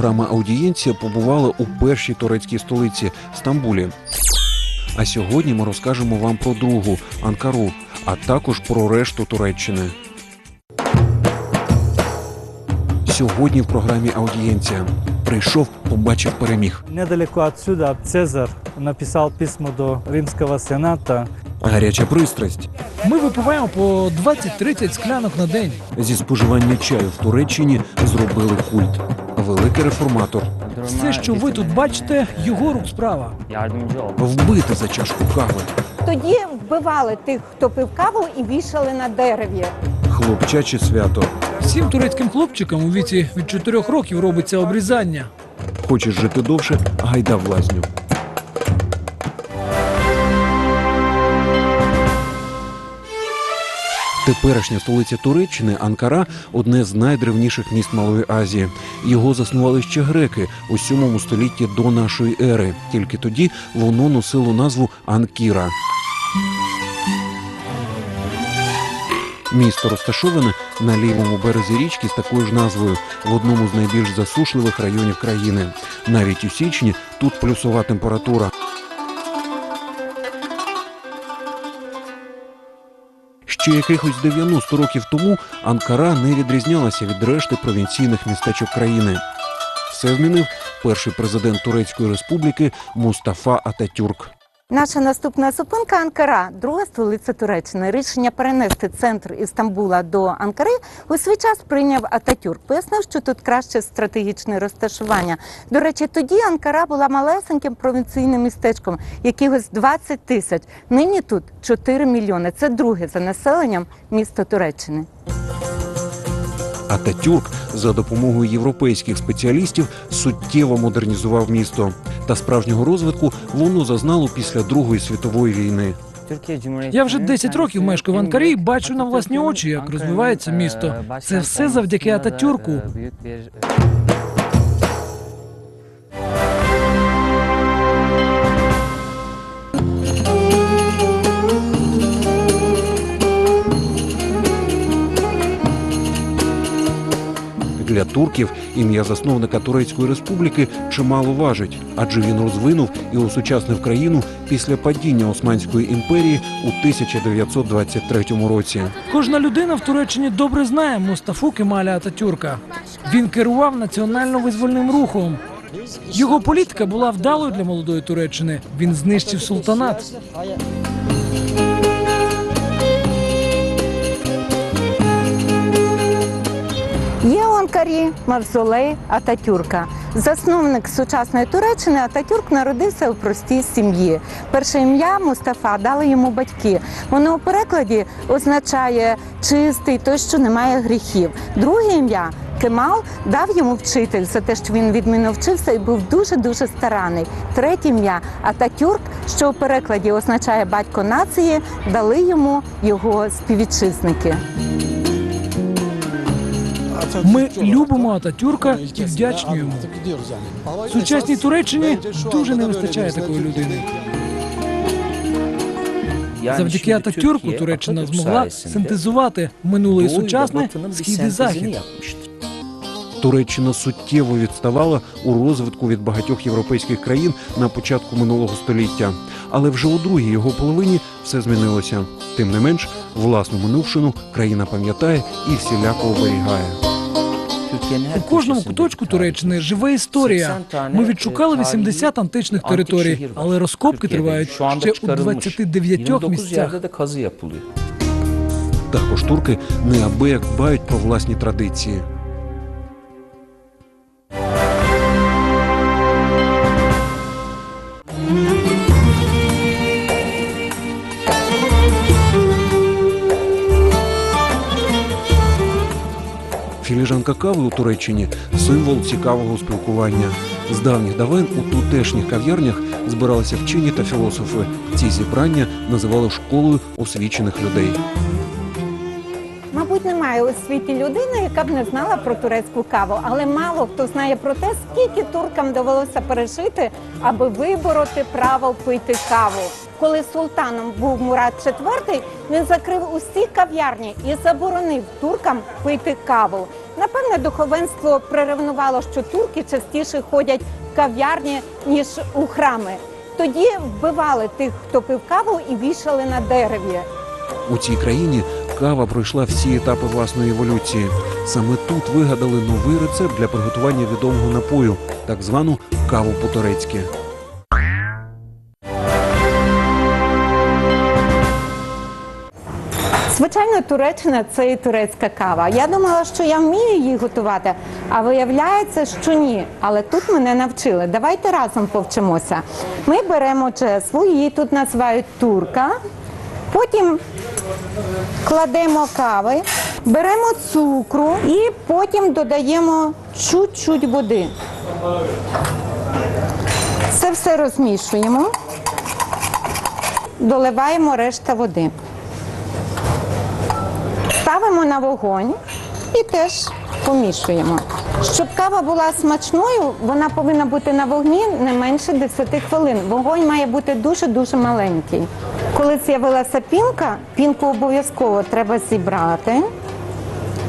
Програма Аудієнція побувала у першій турецькій столиці Стамбулі. А сьогодні ми розкажемо вам про другу Анкару, а також про решту Туреччини. Сьогодні в програмі Аудієнція прийшов, побачив, переміг. Недалеко отсюда Цезарь написал письмо до Римского сената. Гаряча пристрасть Ми випиваємо по 20-30 склянок на день. зі споживання чаю в Туреччині зробили культ. Великий реформатор Все, що ви тут бачите, його рук справа. вбити за чашку кави. Тоді вбивали тих, хто пив каву, і вішали на дереві. Хлопчаче свято. Всім турецьким хлопчикам у віці від 4 років робиться обрізання. Хочеш жити довше, гайда в лазню. Теперішня столиця Туреччини Анкара одне з найдревніших міст Малої Азії. Його заснували ще греки у 7 столітті до нашої ери. Тільки тоді воно носило назву Анкіра. Місто розташоване на лівому березі річки з такою ж назвою в одному з найбільш засушливих районів країни. Навіть у січні тут плюсова температура. Ще якихось 90 років тому Анкара не відрізнялася від решти провінційних містечок країни. Все змінив перший президент Турецької республіки Мустафа Ататюрк. Наша наступна зупинка Анкара, друга столиця Туреччини. Рішення перенести центр Істамбула до Анкари у свій час прийняв Ататюрк. Пояснив, що тут краще стратегічне розташування. До речі, тоді Анкара була малесеньким провінційним містечком, якихось 20 тисяч. Нині тут 4 мільйони. Це друге за населенням місто Туреччини. Ататюрк за допомогою європейських спеціалістів суттєво модернізував місто. Та справжнього розвитку воно зазнало після Другої світової війни. Я вже 10 років мешкаю в Анкарі і бачу на власні очі, як розвивається місто. Це все завдяки Ататюрку. Для турків ім'я засновника Турецької республіки чимало важить, адже він розвинув і осучаснив країну після падіння Османської імперії у 1923 році. Кожна людина в Туреччині добре знає Мустафу Кемаля Ататюрка. Він керував національно-визвольним рухом. Його політика була вдалою для молодої Туреччини. Він знищив султанат. Анкарі мавзолей Ататюрка. Засновник сучасної Туреччини Ататюрк народився у простій сім'ї. Перше ім'я Мустафа дали йому батьки. Воно у перекладі означає чистий, той, що не має гріхів. Друге ім'я Кемал дав йому вчитель за те, що він відмінно вчився і був дуже дуже старанний. Третє ім'я Ататюрк, що у перекладі означає батько нації, дали йому його співвітчизники. Ми любимо Ататюрка і вдячні йому. Сучасній Туреччині дуже не вистачає такої людини. Завдяки Ататюрку Туреччина змогла синтезувати минуле і сучасне, схід і захід. Туреччина суттєво відставала у розвитку від багатьох європейських країн на початку минулого століття. Але вже у другій його половині все змінилося. Тим не менш, власну минувшину країна пам'ятає і всіляко оберігає. У кожному куточку Туреччини живе історія. Ми відшукали 80 античних територій, але розкопки тривають ще у 29 місцях. Також турки неабияк дбають про власні традиції. Філіжанка кави у Туреччині символ цікавого спілкування. З давніх давен у тутешніх кав'ярнях збиралися вчені та філософи. Ці зібрання називали школою освічених людей. Мабуть, немає у світі людини, яка б не знала про турецьку каву, але мало хто знає про те, скільки туркам довелося пережити, аби вибороти право пити каву. Коли султаном був Мурат IV, він закрив усі кав'ярні і заборонив туркам пити каву. Напевне, духовенство приревнувало, що турки частіше ходять в кав'ярні ніж у храми. Тоді вбивали тих, хто пив каву, і вішали на дереві. У цій країні кава пройшла всі етапи власної еволюції. Саме тут вигадали новий рецепт для приготування відомого напою, так звану каву по-турецьки. Звичайно, Туреччина це і турецька кава. Я думала, що я вмію її готувати, а виявляється, що ні. Але тут мене навчили. Давайте разом повчимося. Ми беремо джесву, її тут називають турка. Потім кладемо кави, беремо цукру і потім додаємо чуть-чуть води. Це все розмішуємо, доливаємо решта води. Ставимо на вогонь і теж помішуємо. Щоб кава була смачною, вона повинна бути на вогні не менше 10 хвилин. Вогонь має бути дуже-дуже маленький. Коли з'явилася пінка, пінку обов'язково треба зібрати.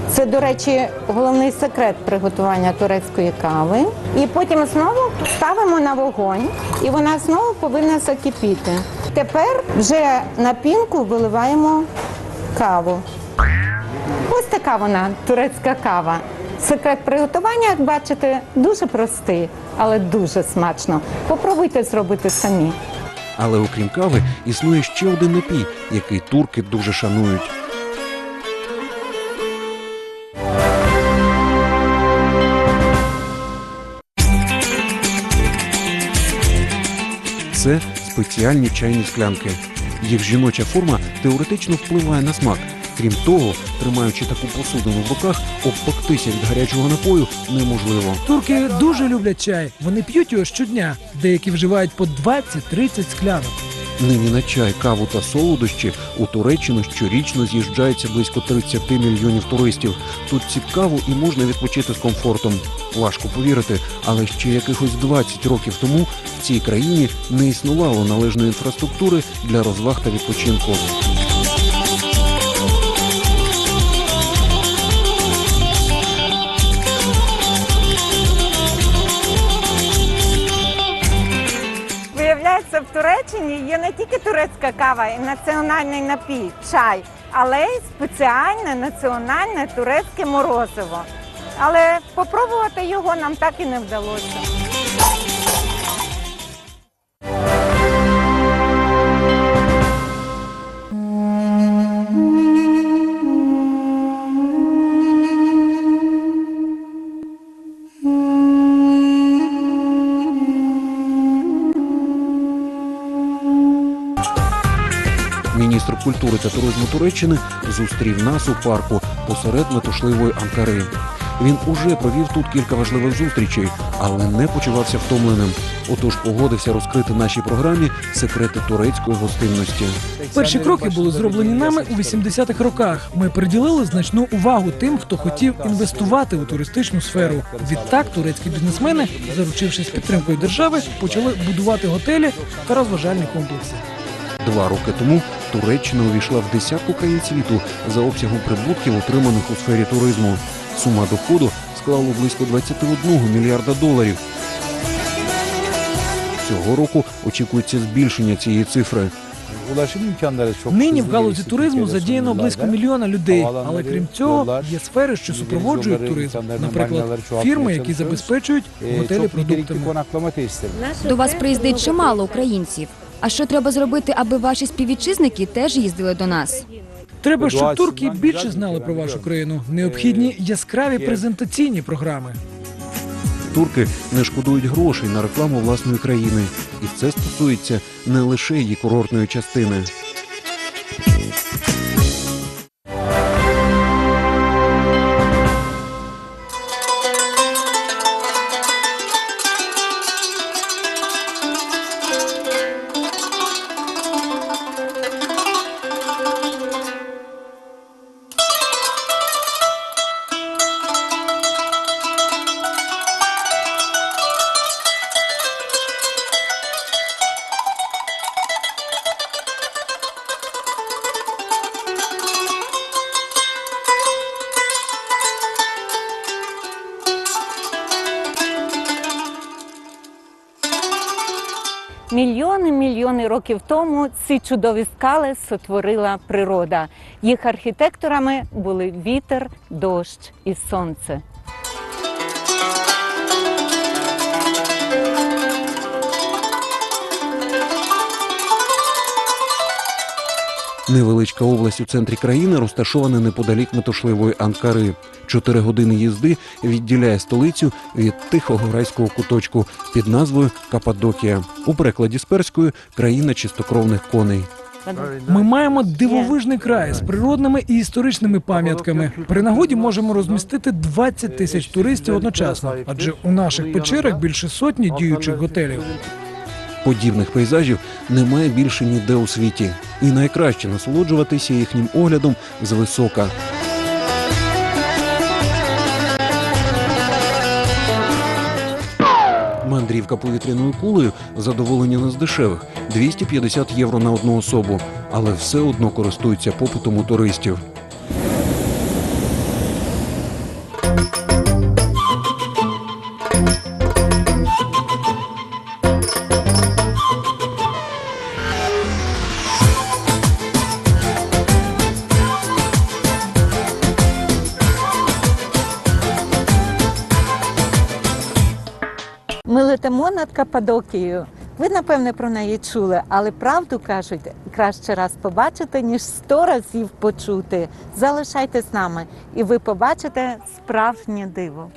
Це, до речі, головний секрет приготування турецької кави. І потім знову ставимо на вогонь, і вона знову повинна закипіти. Тепер вже на пінку виливаємо каву. Ось така вона, турецька кава. Секрет приготування, як бачите, дуже простий, але дуже смачно. Попробуйте зробити самі. Але окрім кави, існує ще один напій, який турки дуже шанують. Це спеціальні чайні склянки. Їх жіноча форма теоретично впливає на смак. Крім того, тримаючи таку посудину в руках, обпектися від гарячого напою неможливо. Турки дуже люблять чай. Вони п'ють його щодня. Деякі вживають по 20-30 склянок. Нині на чай, каву та солодощі у Туреччину щорічно з'їжджається близько 30 мільйонів туристів. Тут цікаво і можна відпочити з комфортом. Важко повірити, але ще якихось 20 років тому в цій країні не існувало належної інфраструктури для розваг та відпочинку. В Туреччині є не тільки турецька кава і національний напій чай, але й спеціальне національне турецьке морозиво. Але попробувати його нам так і не вдалося. Культури та туризму Туреччини зустрів нас у парку посеред метушливої Анкари. Він уже провів тут кілька важливих зустрічей, але не почувався втомленим. Отож погодився розкрити нашій програмі секрети турецької гостинності. Перші кроки були зроблені нами у 80-х роках. Ми приділили значну увагу тим, хто хотів інвестувати у туристичну сферу. Відтак турецькі бізнесмени, заручившись підтримкою держави, почали будувати готелі та розважальні комплекси. Два роки тому Туреччина увійшла в десятку країн світу за обсягом прибутків, отриманих у сфері туризму. Сума доходу склала близько 21 мільярда доларів. Цього року очікується збільшення цієї цифри. Нині в галузі туризму задіяно близько мільйона людей. Але крім цього, є сфери, що супроводжують туризм. Наприклад, фірми, які забезпечують готелі продуктами. До вас приїздить чимало українців. А що треба зробити, аби ваші співвітчизники теж їздили до нас? Треба, щоб турки більше знали про вашу країну. Необхідні яскраві презентаційні програми. Турки не шкодують грошей на рекламу власної країни, і це стосується не лише її курортної частини. Років тому ці чудові скали сотворила природа. Їх архітекторами були вітер, дощ і сонце. Невеличка область у центрі країни розташована неподалік метушливої Анкари. Чотири години їзди відділяє столицю від тихого райського куточку під назвою Каппадокія. У перекладі з перської країна чистокровних коней. Ми маємо дивовижний край з природними і історичними пам'ятками. При нагоді можемо розмістити 20 тисяч туристів одночасно, адже у наших печерах більше сотні діючих готелів. Подібних пейзажів немає більше ніде у світі, і найкраще насолоджуватися їхнім оглядом звисока. Мандрівка повітряною кулею задоволення не з дешевих 250 євро на одну особу, але все одно користується попитом у туристів. Летимо Каппадокією. Ви напевне про неї чули, але правду кажуть, краще раз побачити, ніж сто разів почути. Залишайтесь з нами, і ви побачите справжнє диво.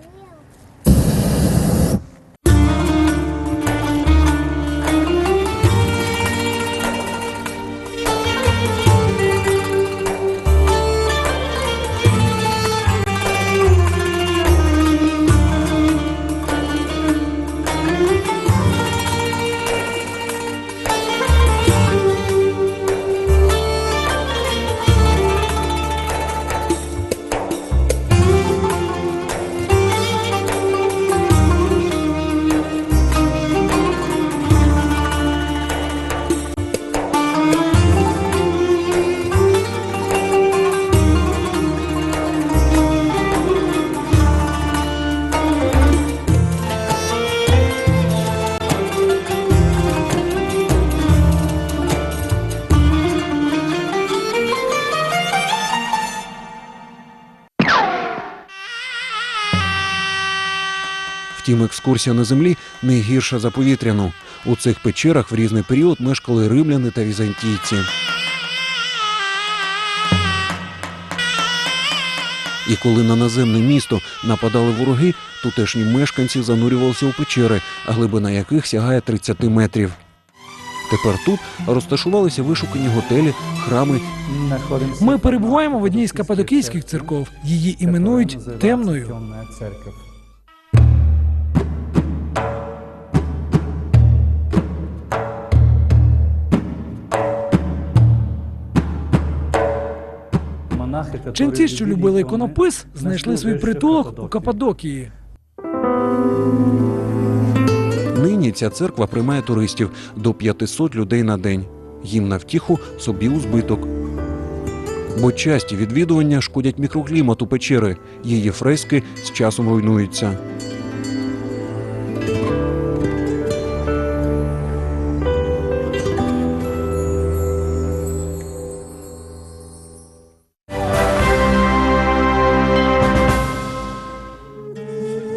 Втім, екскурсія на землі не гірша за повітряну. У цих печерах в різний період мешкали римляни та візантійці. І коли на наземне місто нападали вороги, тутешні мешканці занурювалися у печери, глибина яких сягає 30 метрів. Тепер тут розташувалися вишукані готелі, храми Ми перебуваємо в одній з кападокійських церков. Її іменують темною. Ченці, що любили іконопис, знайшли свій притулок у Кападокії. Нині ця церква приймає туристів до 500 людей на день. Їм на втіху собі у збиток. Бо часті відвідування шкодять мікроклімату печери. Її фрески з часом руйнуються.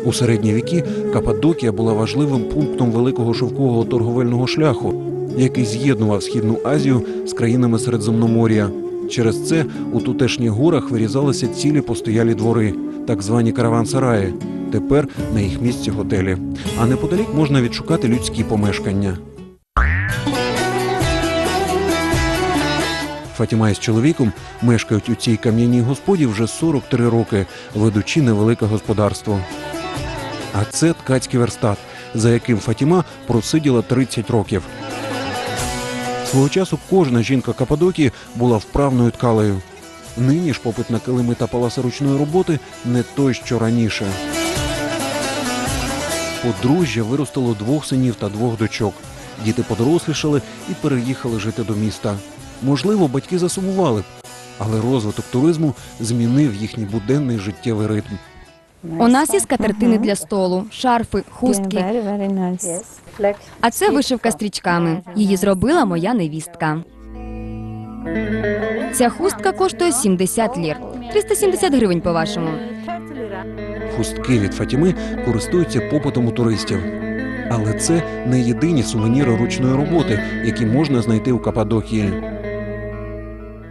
У середні віки Каппадокія була важливим пунктом великого шовкового торговельного шляху, який з'єднував східну Азію з країнами Середземномор'я. Через це у тутешніх горах вирізалися цілі постоялі двори, так звані караван-сараї. Тепер на їх місці готелі. А неподалік можна відшукати людські помешкання. Фатіма із чоловіком мешкають у цій кам'яній господі вже 43 роки, ведучи невелике господарство. А це ткацький верстат, за яким Фатіма просиділа 30 років. Свого часу кожна жінка Кападокії була вправною ткалею. Нині ж попит на килими та паласи ручної роботи не той, що раніше. Подружжя виростило двох синів та двох дочок. Діти подорослішали і переїхали жити до міста. Можливо, батьки засумували б, але розвиток туризму змінив їхній буденний життєвий ритм. У нас є скатертини для столу, шарфи, хустки. А це вишивка стрічками. Її зробила моя невістка. Ця хустка коштує 70 лір. 370 гривень, по-вашому. Хустки від Фатіми користуються попитом у туристів. Але це не єдині сувеніри ручної роботи, які можна знайти у Каппадокії.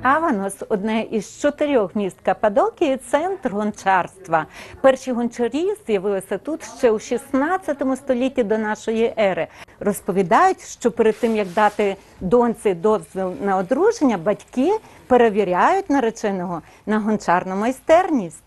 Аванос одне із чотирьох міст Каппадокії, центр гончарства. Перші гончарі з'явилися тут ще у 16 столітті до нашої ери. Розповідають, що перед тим як дати доньці дозвіл на одруження, батьки перевіряють нареченого на гончарну майстерність.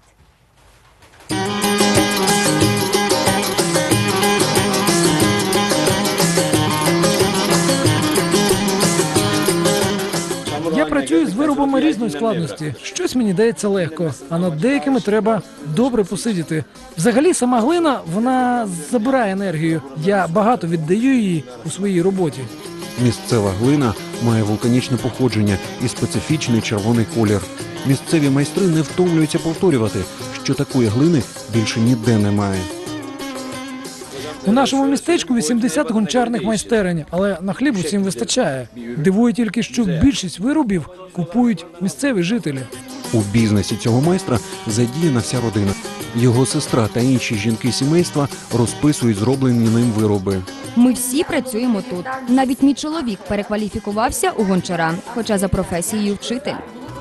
Працюю з виробами різної складності. Щось мені дається легко, а над деякими треба добре посидіти. Взагалі, сама глина вона забирає енергію. Я багато віддаю її у своїй роботі. Місцева глина має вулканічне походження і специфічний червоний колір. Місцеві майстри не втомлюються повторювати, що такої глини більше ніде немає. У нашому містечку 80 гончарних майстерень, але на хліб усім вистачає. Дивує тільки, що більшість виробів купують місцеві жителі. У бізнесі цього майстра задіяна вся родина. Його сестра та інші жінки сімейства розписують зроблені ним вироби. Ми всі працюємо тут. Навіть мій чоловік перекваліфікувався у гончара, хоча за професією вчитель.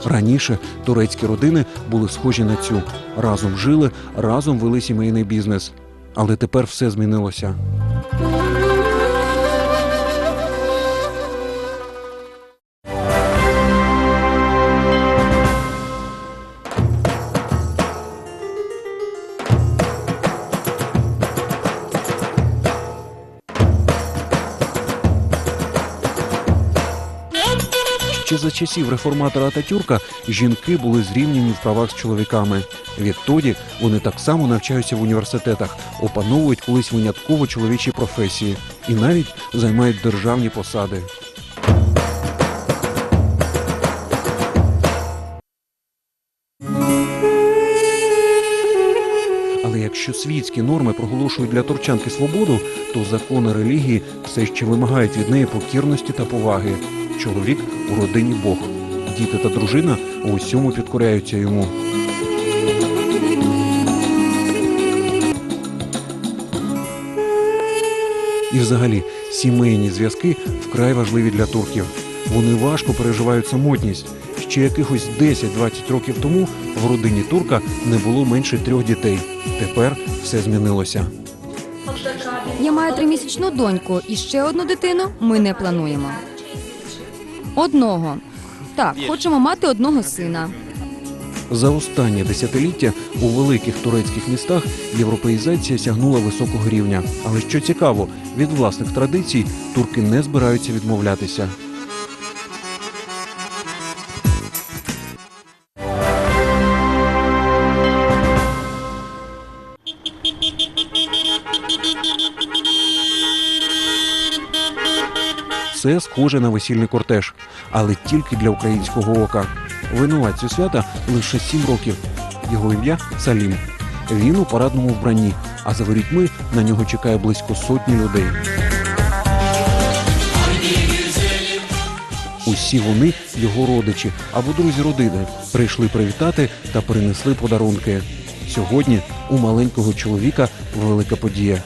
Раніше турецькі родини були схожі на цю. Разом жили, разом вели сімейний бізнес. Але тепер все змінилося. За часів реформатора Ататюрка жінки були зрівняні в правах з чоловіками. Відтоді вони так само навчаються в університетах, опановують колись винятково чоловічі професії і навіть займають державні посади. Але якщо світські норми проголошують для турчанки свободу, то закони релігії все ще вимагають від неї покірності та поваги. Чоловік у родині Бог, діти та дружина у усьому підкоряються йому. І взагалі сімейні зв'язки вкрай важливі для турків. Вони важко переживають самотність. Ще якихось 10-20 років тому в родині турка не було менше трьох дітей. Тепер все змінилося. Я маю тримісячну доньку і ще одну дитину ми не плануємо. Одного. Так, хочемо мати одного сина. За останнє десятиліття у великих турецьких містах європеїзація сягнула високого рівня. Але що цікаво, від власних традицій турки не збираються відмовлятися. Це схоже на весільний кортеж, але тільки для українського ока. Винуватцю свята лише сім років. Його ім'я Салім. Він у парадному вбранні, а за ворітьми на нього чекає близько сотні людей. Усі вони його родичі або друзі родини прийшли привітати та принесли подарунки. Сьогодні у маленького чоловіка велика подія.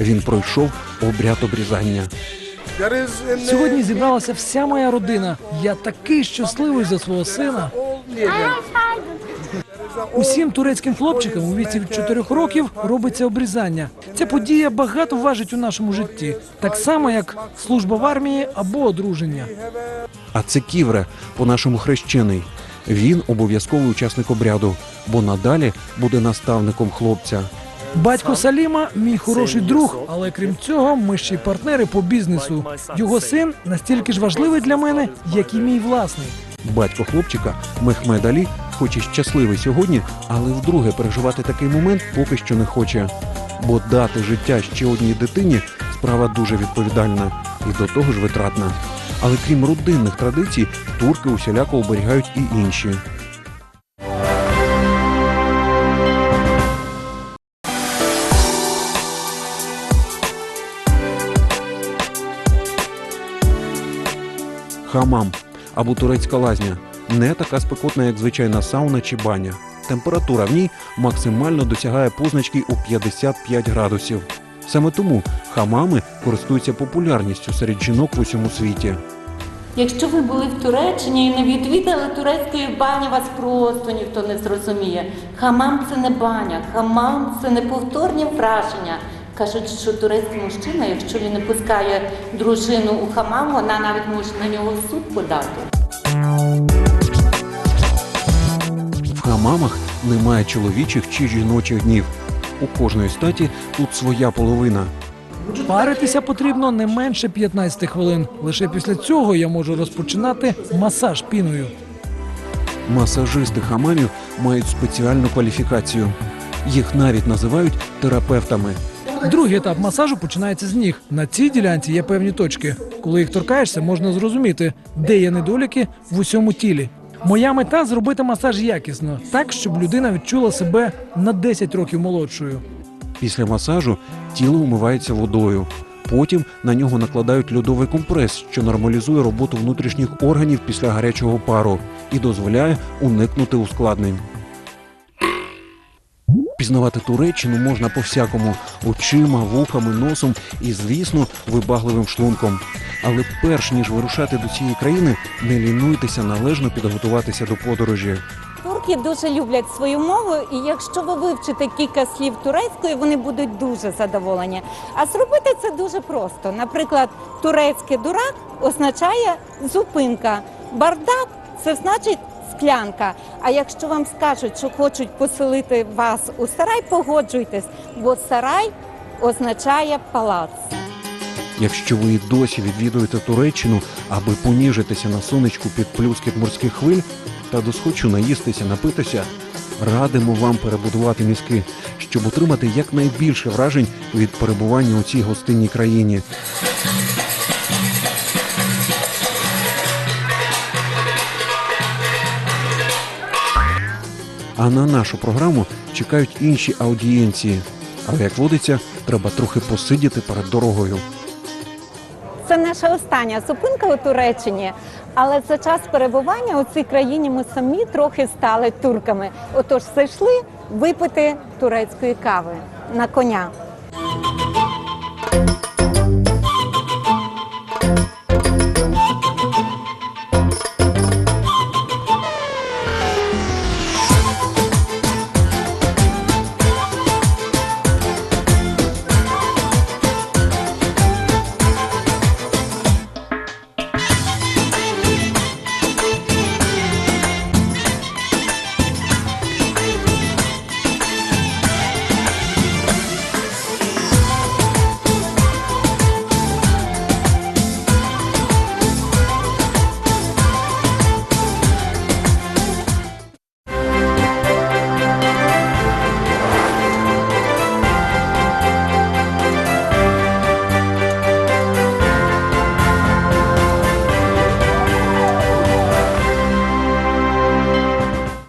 Він пройшов обряд обрізання. Сьогодні зібралася вся моя родина. Я такий щасливий за свого сина. Усім турецьким хлопчикам у віці від 4 років робиться обрізання. Ця подія багато важить у нашому житті, так само як служба в армії або одруження. А це Ківре, по-нашому хрещений. Він обов'язковий учасник обряду, бо надалі буде наставником хлопця. Батько Саліма мій хороший друг, але крім цього, ми ще й партнери по бізнесу. Його син настільки ж важливий для мене, як і мій власний. Батько хлопчика Мехмед Алі, хоч і щасливий сьогодні, але вдруге переживати такий момент поки що не хоче. Бо дати життя ще одній дитині справа дуже відповідальна і до того ж витратна. Але крім родинних традицій, турки усіляко оберігають і інші. Хамам або турецька лазня не така спекотна, як звичайна сауна чи баня. Температура в ній максимально досягає позначки у 55 градусів. Саме тому хамами користуються популярністю серед жінок в усьому світі. Якщо ви були в Туреччині і не відвідали турецької бані, вас просто ніхто не зрозуміє. Хамам це не баня, хамам це неповторні враження. Кажуть, що турецький мужчина, якщо він не пускає дружину у хамам, вона навіть може на нього в суд подати. В хамамах немає чоловічих чи жіночих днів. У кожної статі тут своя половина. Паритися потрібно не менше 15 хвилин. Лише після цього я можу розпочинати масаж піною. Масажисти хамамів мають спеціальну кваліфікацію. Їх навіть називають терапевтами. Другий етап масажу починається з ніг. На цій ділянці є певні точки. Коли їх торкаєшся, можна зрозуміти, де є недоліки в усьому тілі. Моя мета зробити масаж якісно, так щоб людина відчула себе на 10 років молодшою. Після масажу тіло умивається водою. Потім на нього накладають льодовий компрес, що нормалізує роботу внутрішніх органів після гарячого пару і дозволяє уникнути ускладнень. Пізнавати Туреччину можна по-всякому очима, вухами, носом і, звісно, вибагливим шлунком. Але перш ніж вирушати до цієї країни, не лінуйтеся належно підготуватися до подорожі. Турки дуже люблять свою мову, і якщо ви вивчите кілька слів турецької, вони будуть дуже задоволені. А зробити це дуже просто. Наприклад, турецький дурак означає зупинка, бардак це значить склянка. А якщо вам скажуть, що хочуть поселити вас у сарай, погоджуйтесь, бо сарай означає палац. Якщо ви досі відвідуєте Туреччину, аби поніжитися на сонечку під плюскіт морських хвиль та досхочу наїстися, напитися, радимо вам перебудувати мізки, щоб отримати якнайбільше вражень від перебування у цій гостинній країні. А на нашу програму чекають інші аудієнції. Але як водиться, треба трохи посидіти перед дорогою. Це наша остання зупинка у Туреччині. Але за час перебування у цій країні ми самі трохи стали турками. Отож, зайшли випити турецької кави на коня.